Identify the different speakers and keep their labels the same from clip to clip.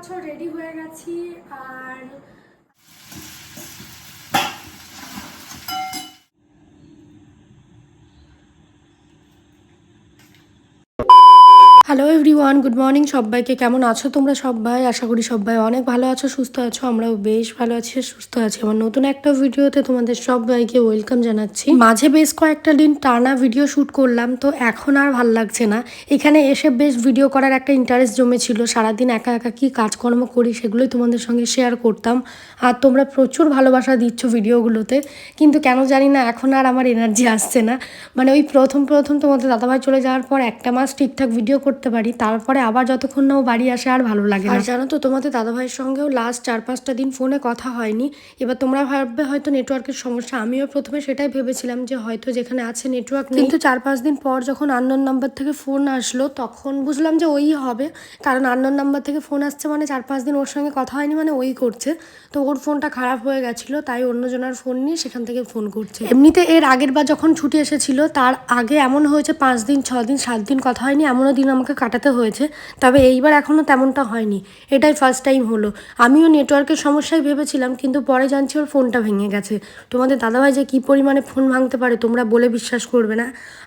Speaker 1: পাচ্ছ রেডি হয়ে গেছি আর হ্যালো এভরিওয়ান গুড মর্নিং সবাইকে। কেমন আছো তোমরা সবাই? আশা করি সবাই অনেক ভালো আছো, সুস্থ আছো। আমরাও বেশ ভালো আছি সুস্থ আছি। আমার নতুন একটা ভিডিওতে তোমাদের সবাইকে ওয়েলকাম জানাচ্ছি। মাঝে বেশ কয়েকটা দিন টানা ভিডিও শ্যুট করলাম, তো এখন আর ভালো লাগছে না। এখানে এসে বেশ ভিডিও করার একটা ইন্টারেস্ট জমেছিল। সারাদিন একা একা কি কাজকর্ম করি সেগুলোই তোমাদের সঙ্গে শেয়ার করতাম। আর তোমরা প্রচুর ভালোবাসা দিচ্ছ ভিডিওগুলোতে কিন্তু কেন জানি না, এখন আর আমার এনার্জি আসছে না। মানে ওই প্রথম প্রথম তোমাদের দাদাভাই চলে যাওয়ার পর একটা মাস ঠিকঠাক ভিডিও করতে পারি তারপরে আবার যতক্ষণ না ও বাড়ি আসে আর ভালো লাগে আর জানো তো তোমাদের দাদাভাইয়ের সঙ্গেও লাস্ট চার পাঁচটা দিন ফোনে কথা হয়নি। এবার তোমরা ভাববে হয়তো নেটওয়ার্কের সমস্যা আমিও প্রথমে সেটাই ভেবেছিলাম যে হয়তো যেখানে আছে নেটওয়ার্ক কিন্তু চার পাঁচ দিন পর যখন আননোন নাম্বার থেকে ফোন আসলো তখন বুঝলাম যে ওই হবে। কারণ আননোন নাম্বার থেকে ফোন আসছে মানে চার পাঁচ দিন ওর সঙ্গে কথা হয়নি মানে ওই করছে। তো ওর ফোনটা খারাপ হয়ে গেছিল তাই অন্যজনের ফোন নিয়ে সেখান থেকে ফোন করছে। এমনিতে এর আগের বার যখন ছুটি এসেছিল তার আগে এমন হয়েছে পাঁচ দিন ছ দিন সাত দিন কথা হয়নি এমনও দিন আমাকে কাটাতে হয়েছে, তবে এইবার এখনও তেমনটা হয়নি। এটাই ফার্স্ট টাইম হলো। আমিও নেটওয়ার্কের সমস্যায় ভেবেছিলাম, কিন্তু পরে জানছি ওর ফোনটা ভেঙে গেছে। তোমাদের দাদাভাই যে কী পরিমাণে ফোন ভাঙতে পারে, তোমরা বলে বিশ্বাস করবে না।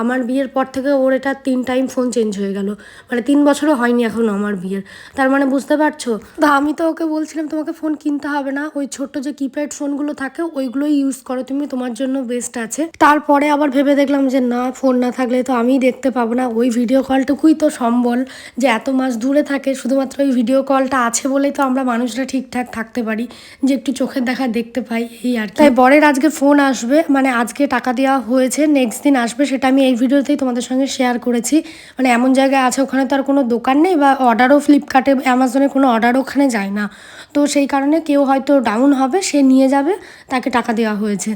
Speaker 1: আমার বিয়ের পর থেকে ওর এটা তিন টাইম ফোন চেঞ্জ হয়ে গেল। মানে তিন বছরও হয়নি এখনও আমার বিয়ের। তার মানে বুঝতে পারছ? তা আমি তো ওকে বলছিলাম, তোমাকে ফোন কিনতে হবে না। ওই ছোট্ট যে কিপ্যাড ফোনগুলো থাকে, ওইগুলোই ইউজ করো। তুমি তোমার জন্য বেস্ট আছে। তারপরে আবার ভেবে দেখলাম যে, না ফোন না থাকলে তো আমিই দেখতে পাবো না। ওই ভিডিও কলটুকুই তো সম্বল যে এত মাস দূরে থাকে, শুধুমাত্র ওই ভিডিও কলটা আছে বলেই তো আমরা মানুষরা ঠিকঠাক থাকতে পারি, যে একটু চোখের দেখা দেখতে পাই, এই আর তাই বরের আজকে ফোন আসবে মানে আজকে টাকা দেওয়া হয়েছে নেক্সট দিন আসবে, সেটা আমি এই ভিডিওতেই তোমাদের সঙ্গে শেয়ার করেছি। মানে এমন জায়গায় আছে, ওখানে তো আর কোনো দোকান নেই, বা অর্ডারও ফ্লিপকার্টে অ্যামাজনে কোনো অর্ডার ওখানে যায় না। তো সেই কারণে কেউ হয়তো ডাউন হবে, সে নিয়ে যাবে, তাকে টাকা দেওয়া হয়েছে।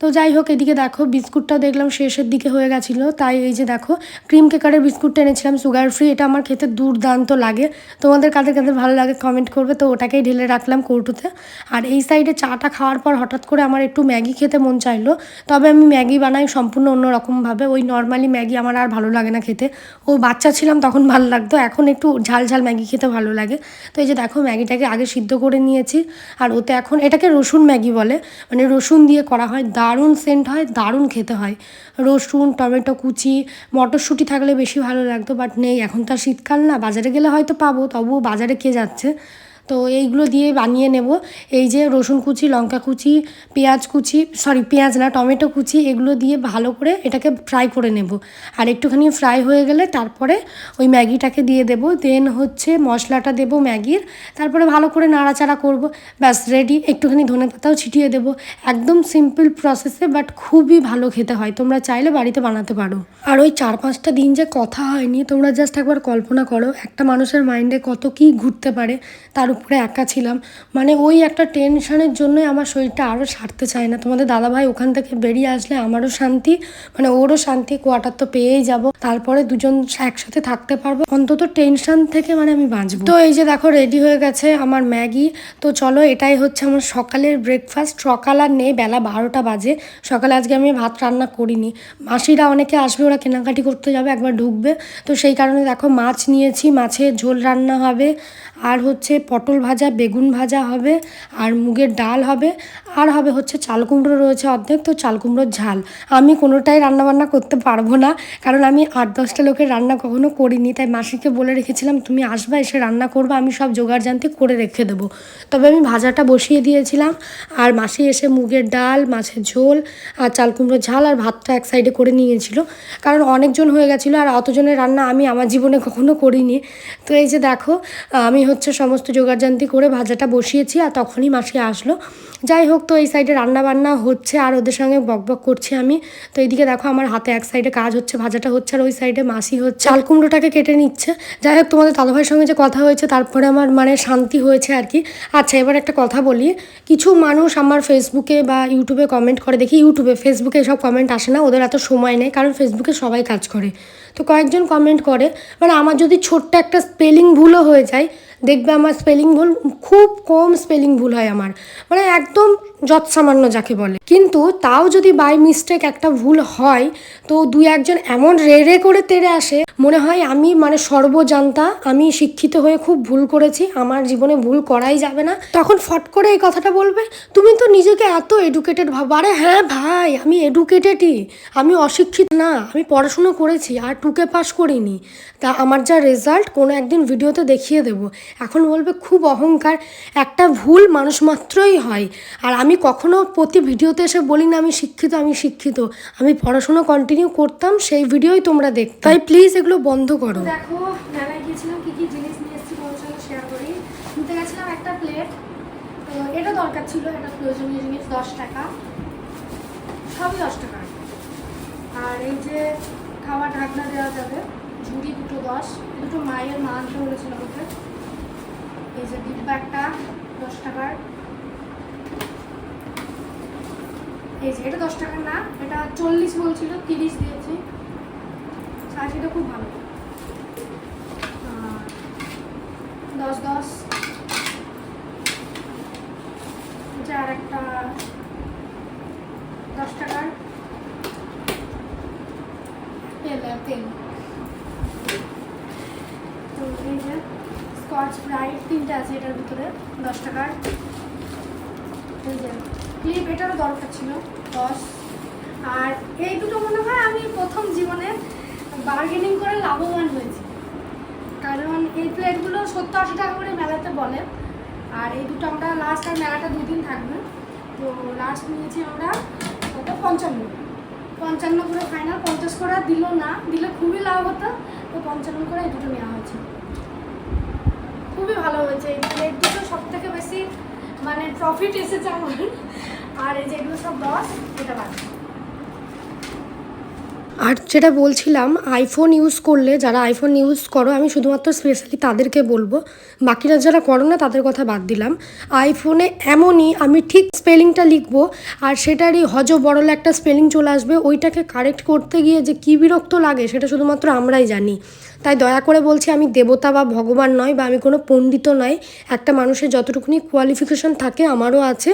Speaker 1: তো যাই হোক, এদিকে দেখো, বিস্কুটটা দেখলাম শেষের দিকে হয়ে গেছিল, তাই এই যে দেখো ক্রিম কেকারের বিস্কুটটা এনেছিলাম সুগার ফ্রি এটা আমার খেতে দুর্দান্ত লাগে। তোমাদের কাদের কাদের ভালো লাগে কমেন্ট করবে, তো ওটাকেই ঢেলে রাখলাম কৌটুতে। আর এই সাইডে চাটা খাওয়ার পর হঠাৎ করে আমার একটু ম্যাগি খেতে মন চাইলো। তবে আমি ম্যাগি বানাই সম্পূর্ণ অন্যরকমভাবে। ওই নর্মালি ম্যাগি আমার আর ভালো লাগে না খেতে। ও বাচ্চা ছিলাম তখন ভালো লাগতো, এখন একটু ঝাল ঝাল ম্যাগি খেতে ভালো লাগে। তো এই যে দেখো ম্যাগিটাকে আগে সিদ্ধ করে নিয়েছি, আর ওতে এখন এটাকে রসুন ম্যাগি বলে। মানে রসুন দিয়ে করা হয়, দারুণ সেন্ট হয়, দারুণ খেতে হয়। রসুন, টমেটো কুচি, মটরশুঁটি থাকলে বেশি ভালো লাগতো বাট নেই এখন তো শীতকাল না বাজারে গেলে হয়তো পাবো তবুও বাজারে কে যাচ্ছে? তো এইগুলো দিয়ে বানিয়ে নেব। এই যে রসুন কুচি, লঙ্কা কুচি, পেঁয়াজ কুচি সরি পেঁয়াজ না, টমেটো কুচি, এগুলো দিয়ে ভালো করে এটাকে ফ্রাই করে নেব। আর একটুখানি ফ্রাই হয়ে গেলে তারপরে ওই ম্যাগিটাকে দিয়ে দেব। দেন হচ্ছে মশলাটা দেব ম্যাগির। তারপরে ভালো করে নাড়াচাড়া করব। ব্যাস রেডি একটুখানি ধনে পাতাও ছিটিয়ে দেবো। একদম সিম্পল প্রসেসে বাট খুবই ভালো খেতে হয়। তোমরা চাইলে বাড়িতে বানাতে পারো। আর ওই চার পাঁচটা দিন যে কথা হয়নি, তোমরা জাস্ট একবার কল্পনা করো, একটা মানুষের মাইন্ডে কত কী ঘুরতে পারে, তার উপরে একা ছিলাম। মানে ওই একটা টেনশনের জন্যই আমার শরীরটা আরও সারতে চায় না। তোমাদের দাদাভাই ওখান থেকে বেরিয়ে আসলে আমারও শান্তি মানে ওরও শান্তি কোয়ার্টার তো পেয়েই যাব। তারপরে দুজন একসাথে থাকতে পারব। অন্তত টেনশন থেকে মানে আমি বাঁচবো। তো এই যে দেখো রেডি হয়ে গেছে আমার ম্যাগি। তো চলো, এটাই হচ্ছে আমার সকালের ব্রেকফাস্ট সকাল আর নেই, বেলা বারোটা বাজে। সকালে আজকে আমি ভাত রান্না করিনি। মাসিরা অনেকে আসবে, ওরা কেনাকাটি করতে যাবে, একবার ঢুকবে। তো সেই কারণে দেখো, মাছ নিয়েছি, মাছের ঝোল রান্না হবে। আর হচ্ছে পটল ভাজা, বেগুন ভাজা হবে, আর মুগের ডাল হবে, আর হবে হচ্ছে চাল কুমড়ো রয়েছে অর্ধেক, তো চাল কুমড়োর ঝাল। আমি কোনোটাই রান্নাবান্না করতে পারব না, কারণ আমি আট দশটা লোকের রান্না কখনো করিনি, তাই মাসিকে বলে রেখেছিলাম, তুমি আসবা, এসে রান্না করবে, আমি সব জোগাড় জানতে করে রেখে দেবো। তবে আমি ভাজাটা বসিয়ে দিয়েছিলাম, আর মাসি এসে মুগের ডাল, মাছের ঝোল, আর চাল কুমড়োর ঝাল, আর ভাতটা এক সাইডে করে নিয়েছিল। কারণ অনেকজন হয়ে গেছিল, আর অতজনের রান্না আমি আমার জীবনে কখনো করিনি। তো এই যে দেখো, আমি হচ্ছে সমস্ত জোগাড়জান্তি করে ভাজাটা বসিয়েছি আর তখনই মাসি আসলো। যাই হোক তো এই সাইডে রান্না বান্না হচ্ছে আর ওদের সঙ্গে বকবক করছি আমি। তো এইদিকে দেখো আমার হাতে এক সাইডে কাজ হচ্ছে, ভাজাটা হচ্ছে আর ওই সাইডে মাসি হচ্ছে। চাল কুমড়োটাকে কেটে নিচ্ছে। যাই হোক তোমাদের দাদাভাইয়ের সঙ্গে যে কথা হয়েছে তারপরে আমার মানে শান্তি হয়েছে আর কি। আচ্ছা এবার একটা কথা বলি। কিছু মানুষ আমার ফেসবুকে বা ইউটিউবে কমেন্ট করে। দেখি ইউটিউবে, ফেসবুকে এসব কমেন্ট আসে না, ওদের এত সময় নেই, কারণ ফেসবুকে সবাই কাজ করে। তো কয়েকজন কমেন্ট করে মানে আমার যদি ছোট্ট একটা স্পেলিং ভুলও হয়ে যায়, দেখবে আমার স্পেলিং ভুল, খুব কম স্পেলিং ভুল হয় আমার। মানে একদম যৎ সামান্য যাকে বলে। কিন্তু তাও যদি বাই মিস্টেক একটা ভুল হয়, তো দুই একজন এমন রে রে করে তেড়ে আসে, মনে হয় আমি মানে সর্বজান্তা, আমি শিক্ষিত হয়ে খুব ভুল করেছি, আমার জীবনে ভুল করাই যাবে না। তখন ফট করে এই কথাটা বলবে, তুমি তো নিজেকে এত এডুকেটেড ভাবো। আরে হ্যাঁ ভাই, আমি এডুকেটেডই আমি অশিক্ষিত না, আমি পড়াশুনো করেছি, আর টুকে পাস করিনি। তা আমার যা রেজাল্ট কোনো একদিন ভিডিওতে দেখিয়ে দেব। এখন বলবে, খুব অহংকার, একটা ভুল মানুষ মাত্রই হয়, আর আমি কখনো প্রতি ভিডিওতে এসে বলি না, আমি শিক্ষিত আমি শিক্ষিত। আমি পড়াশুনো কন্টিনিউ করতাম, সেই ভিডিওই তোমরা দেখ তাই প্লিজ এগুলো বন্ধ করো।
Speaker 2: দেখো, মেলায় গিয়েছিলাম, কি কি জিনিস নিয়ে এসেছি তোমার সঙ্গে শেয়ার করি। নিতে গেছিলাম একটা প্লেট এটা দরকার ছিল এটা প্রয়োজনীয় জিনিস, দশ টাকা। সবই দশ টাকা। আর এই যে খাওয়া ঢাকনা দেওয়া যাবে, ঝুড়ি দুটো দশ। দুটো মায়ের মা আনতে বলেছিল আমাকে। এই যে একটা দশ টাকার। এই যে, এটা দশ টাকার না এটা চল্লিশ বলছিল, তিরিশ দিয়েছি। সাইজটা খুব ভালো। দশ দশ। এটা আর একটা দশ টাকার। তেল তেল। তো এই যে, স্কচ ব্রাইট তিনটে আছে এটার ভিতরে, দশ টাকার। এই যে ক্লিপ এটারও দরকার ছিল দশ আর এই দুটো মনে হয় আমি প্রথম জীবনে বার্গেনিং করে লাভবান হয়েছি। কারণ এই প্লেটগুলো সত্তর আশি টাকা করে মেলাতে বলে, আর এই দুটো আমরা লাস্ট আর মেলাটা দুদিন থাকবে। তো লাস্ট নিয়েছি আমরা কত? পঞ্চান্ন। পঞ্চান্ন করে ফাইনাল পঞ্চাশ করে দিল না। দিলে খুবই লাভ হতো। তো পঞ্চান্ন করে এই দুটো নেওয়া হয়েছে। খুবই ভালো হয়েছে। এই প্লেট দুটো সব থেকে বেশি মানে প্রফিট এসেছে আমার। আর
Speaker 1: যেটা বলছিলাম আইফোন ইউজ করলে, যারা আইফোন ইউজ করো, আমি শুধুমাত্র স্পেশালি তাদেরকে বলব, বাকিরা যারা করো না, তাদের কথা বাদ দিলাম। আইফোনে এমনই আমি ঠিক স্পেলিংটা লিখব, আর সেটারই হজ বড়ল একটা স্পেলিং চলে আসবে, ওইটাকে কারেক্ট করতে গিয়ে যে কী বিরক্ত লাগে, সেটা শুধুমাত্র আমরাই জানি। তাই দয়া করে বলছি আমি দেবতা বা ভগবান নয় বা আমি কোনো পণ্ডিত নয়। একটা মানুষের যতটুকুনি কোয়ালিফিকেশন থাকে আমারও আছে।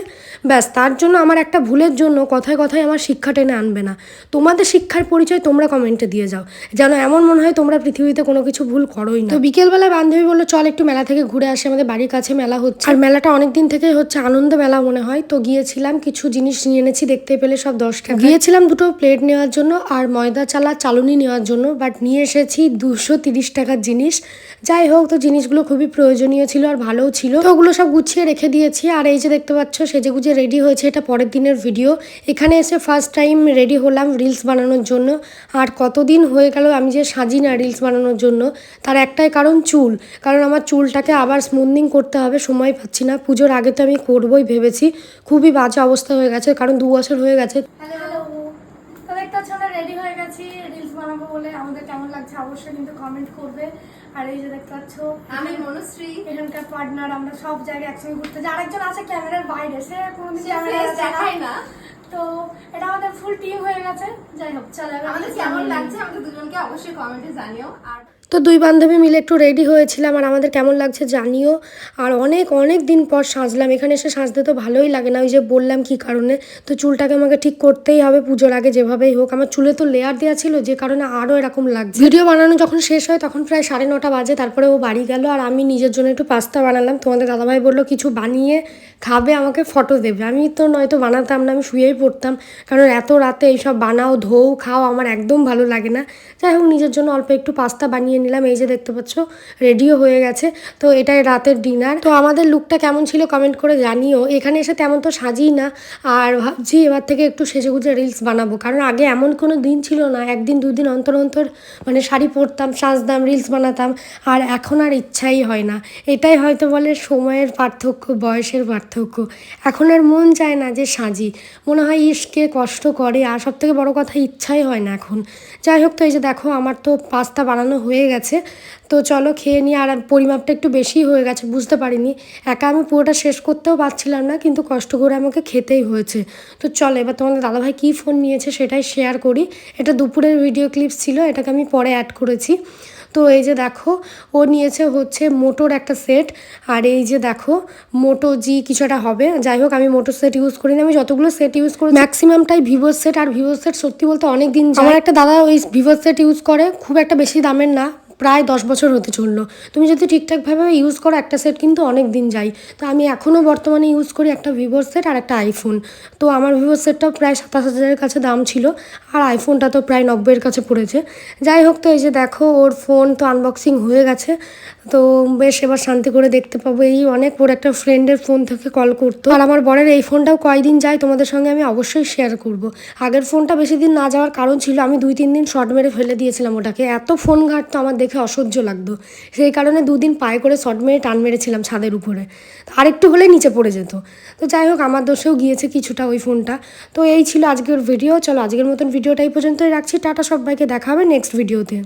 Speaker 1: ব্যাস তার জন্য আমার একটা ভুলের জন্য কথায় কথায় আমার শিক্ষা টেনে আনবে না। তোমাদের শিক্ষার পরিচয় তোমরা কমেন্টে দিয়ে যাও। যেন এমন মনে হয় তোমরা পৃথিবীতে কোনো কিছু ভুল করোই না। তো বিকেলবেলায় বান্ধবী বলল চল একটু মেলা থেকে ঘুরে আসি আমাদের বাড়ির কাছে মেলা হচ্ছে। আর মেলাটা অনেক দিন থেকেই হচ্ছে আনন্দ মেলা মনে হয়। তো গিয়েছিলাম কিছু জিনিস নিয়ে এনেছি দেখতে পেলে সব দশ টাকা গিয়েছিলাম দুটো প্লেট নেওয়ার জন্য আর ময়দা চালা চালুনি নেওয়ার জন্য বাট নিয়ে এসেছি দুশো তিরিশ টাকার জিনিস। যাই হোক, তো জিনিসগুলো খুবই প্রয়োজনীয় ছিল আর ভালোও ছিল। তো ওগুলো সব গুছিয়ে রেখে দিয়েছি। আর এই যে দেখতে পাচ্ছ সেজে গুজে রেডি হয়েছে এটা পরের দিনের ভিডিও। এখানে এসে ফার্স্ট টাইম রেডি হলাম রিলস বানানোর জন্য। আর কতদিন হয়ে গেল আমি যে সাজি না রিলস বানানোর জন্য, তার একটাই কারণ চুল। কারণ আমার চুলটাকে আবার স্মুথনিং করতে হবে, সময় পাচ্ছি না। পুজোর আগে তো আমি করবোই ভেবেছি। খুবই বাজে অবস্থা হয়ে গেছে, কারণ দু বছর হয়ে গেছে।
Speaker 2: রেডি হয়ে গেছি। বলে আমাদের কেমন লাগছে অবশ্যই কিন্তু কমেন্ট করবে। আর এই যে দেখতে পাচ্ছ
Speaker 3: আমি মনুশ্রী।
Speaker 2: এখানকার পার্টনার আমরা সব জায়গায় একসঙ্গে ঘুরতে যাই। আরেকজন আছে ক্যামেরার বাইরে সে কোনোদিন ক্যামেরা
Speaker 3: দেখায় না।
Speaker 2: তো এটা আমাদের ফুল টিম হয়ে গেছে। যাই হোক চলো
Speaker 3: আমাদের কেমন লাগছে আমাদের দুজনকে অবশ্যই কমেন্টে জানিও। আর
Speaker 1: তো দুই বান্ধবী মিলে একটু রেডি হয়েছিলাম আর আমাদের কেমন লাগছে জানিও। আর অনেক অনেক দিন পর সাজলাম। এখানে এসে সাজতে তো ভালোই লাগে না। ওই যে বললাম কি কারণে? তো চুলটাকে আমাকে ঠিক করতেই হবে পুজোর আগে যেভাবেই হোক। আমার চুলে তো লেয়ার দেওয়া ছিল, যে কারণে আরও এরকম লাগছে। ভিডিও বানানো যখন শেষ হয় তখন প্রায় সাড়ে নটা বাজে। তারপরে ও বাড়ি গেল আর আমি নিজের জন্য একটু পাস্তা বানালাম। তোমাদের দাদাভাই বলল, কিছু বানিয়ে খাবে, আমাকে ফটো দেবে। আমি তো নয়তো বানাতাম না, আমি শুয়েই পড়তাম। কারণ এত রাতে এইসব বানাও, ধোও, খাও, আমার একদম ভালো লাগে না। যাই হোক, নিজের জন্য অল্প একটু পাস্তা বানিয়ে নিলাম। এই যে দেখতে পাচ্ছ রেডিও হয়ে গেছে। তো এটাই রাতের ডিনার তো আমাদের লুকটা কেমন ছিল কমেন্ট করে জানিও। এখানে এসে তেমন তো সাজিই না। আর ভাবছি এবার থেকে একটু সেজে গুজে রিলস বানাবো। কারণ আগে এমন কোনো দিন ছিল না। একদিন, দুদিন অন্তর অন্তর মানে শাড়ি পরতাম, সাজতাম রিলস বানাতাম। আর এখন আর ইচ্ছাই হয় না। এটাই হয়তো বলে সময়ের পার্থক্য, বয়সের পার্থক্য। এখন আর মন চায় না যে সাজি। মনে হয় ইসকে কষ্ট করে। আর সব থেকে বড়ো কথা, ইচ্ছাই হয় না এখন। যাই হোক, তো এই যে দেখো, আমার তো পাস্তা বানানো হয়ে গেছে। তো চলো খেয়ে নিয়ে আর পরিমাপটা একটু বেশি হয়ে গেছে, বুঝতে পারিনি। একা আমি পুরোটা শেষ করতেও পারছিলাম না, কিন্তু কষ্ট করে আমাকে খেতেই হয়েছে। তো চলো এবার তোমাদের দাদাভাই কী ফোন নিয়েছে সেটাই শেয়ার করি। এটা দুপুরের ভিডিও ক্লিপস ছিল, এটাকে আমি পরে অ্যাড করেছি। তো এই যে দেখো ও নিয়েছে হচ্ছে মোটোর একটা সেট। আর এই যে দেখো মোটো জি কিছু একটা হবে। যাই হোক আমি মোটো সেট ইউজ করি না আমি যতগুলো সেট ইউজ করি ম্যাক্সিমামটাই ভিভোর সেট। আর ভিভোর সেট সত্যি বলতে অনেক দিন। আমার একটা দাদা ওই ভিভোর সেট ইউজ করে। খুব একটা বেশি দামের না। প্রায় দশ বছর হতে চলল। তুমি যদি ঠিকঠাকভাবে ইউজ করো, একটা সেট কিন্তু অনেক দিন যায়। তো আমি এখনও বর্তমানে ইউজ করি একটা ভিভোর সেট আর একটা আইফোন তো আমার ভিভোর সেটটাও প্রায় সাতাশ হাজারের কাছে দাম ছিল আর আইফোনটা তো প্রায় নব্বইয়ের কাছে পড়েছে। যাই হোক, তো এই যে দেখো, ওর ফোন তো আনবক্সিং হয়ে গেছে। তো বেশ, এবার শান্তি করে দেখতে পাবো। এই অনেক, ওর একটা ফ্রেন্ডের ফোন থেকে কল করতো। আর আমার বরের এই ফোনটাও কয়দিন যায়, তোমাদের সঙ্গে আমি অবশ্যই শেয়ার করব। আগের ফোনটা বেশি দিন না যাওয়ার কারণ ছিল, আমি দুই, তিন দিন শর্ট মেরে ফেলে দিয়েছিলাম ওটাকে। এত ফোন ঘাটতো আমার দেখে অসহ্য লাগতো। সেই কারণে দুদিন পায়ে করে শর্ট মেরে টান মেরেছিলাম ছাদের উপরে। আরেকটু হলে নিচে পড়ে যেত। তো যাই হোক, আমার দোষেও গিয়েছে কিছুটা ওই ফোনটা। তো এই ছিল আজকের ভিডিও চলো আজকের মতন ভিডিওটাই পর্যন্তই রাখছি। টাটা সবাইকে, দেখা হবে নেক্সট ভিডিওতে